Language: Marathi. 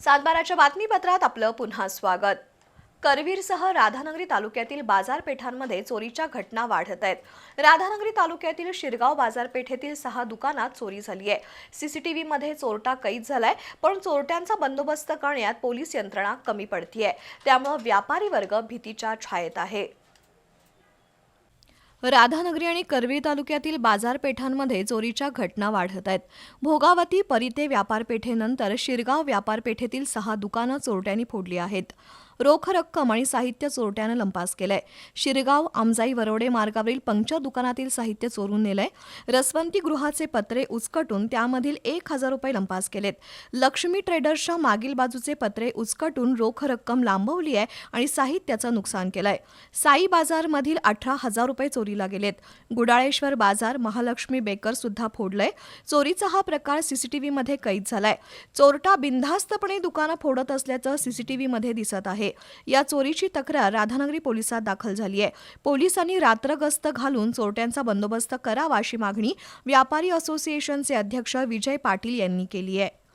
सातबाराच्या बातमीपत्रात आपलं पुन्हा स्वागत. करवीरसह राधानगरी तालुक्यातील बाजारपेठांमध्ये चोरीच्या घटना वाढत आहेत. राधानगरी तालुक्यातील शिरगाव बाजारपेठेतील सहा दुकानात चोरी झाली आहे. सीसीटीव्हीमध्ये चोरटा कैद झालाय पण चोरट्यांचा बंदोबस्त करण्यात पोलीस यंत्रणा कमी पडतीये. त्यामुळे व्यापारी वर्ग भीतीच्या छायेत आहे. राधानगरी आणि करवीर तालुक्यातील बाजारपेठांमध्ये चोरीच्या घटना वाढत आहेत. भोगावती परिते व्यापारपेठेनंतर शिरगाव व्यापारपेठेतील सहा दुकानं चोरट्यांनी फोडली आहेत. रोख रक्कम आणि साहित्य चोरट्यानं लंपास केलंय. शिरगाव आमजाई वरोडे मार्गावरील पंक्चर दुकानातील साहित्य चोरून नेलंय. रसवंती गृहाचे पत्रे उचकटून त्यामधील एक हजार रुपये लंपास केलेत. लक्ष्मी ट्रेडर्सच्या मागील बाजूचे पत्रे उचकटून रोख रक्कम लांबवली आहे आणि साहित्याचं नुकसान केलंय. साई बाजारमधील अठरा हजार रुपये चोरीला गेलेत. गुडाळेश्वर बाजार महालक्ष्मी बेकर सुद्धा फोडलंय. चोरीचा हा प्रकार सीसीटीव्हीमध्ये कैद झालाय. चोरटा बिनधास्तपणे दुकानं फोडत असल्याचं सीसीटीव्हीमध्ये दिसत आहे. या चोरीची तक्रार राधानगरी पोलिसात दाखल झाली आहे. पोलिसांनी रात्रगस्त घालून चोरट्यांचा बंदोबस्त करावा अशी मागणी व्यापारी असोसिएशनचे अध्यक्ष विजय पाटील यांनी केली आहे.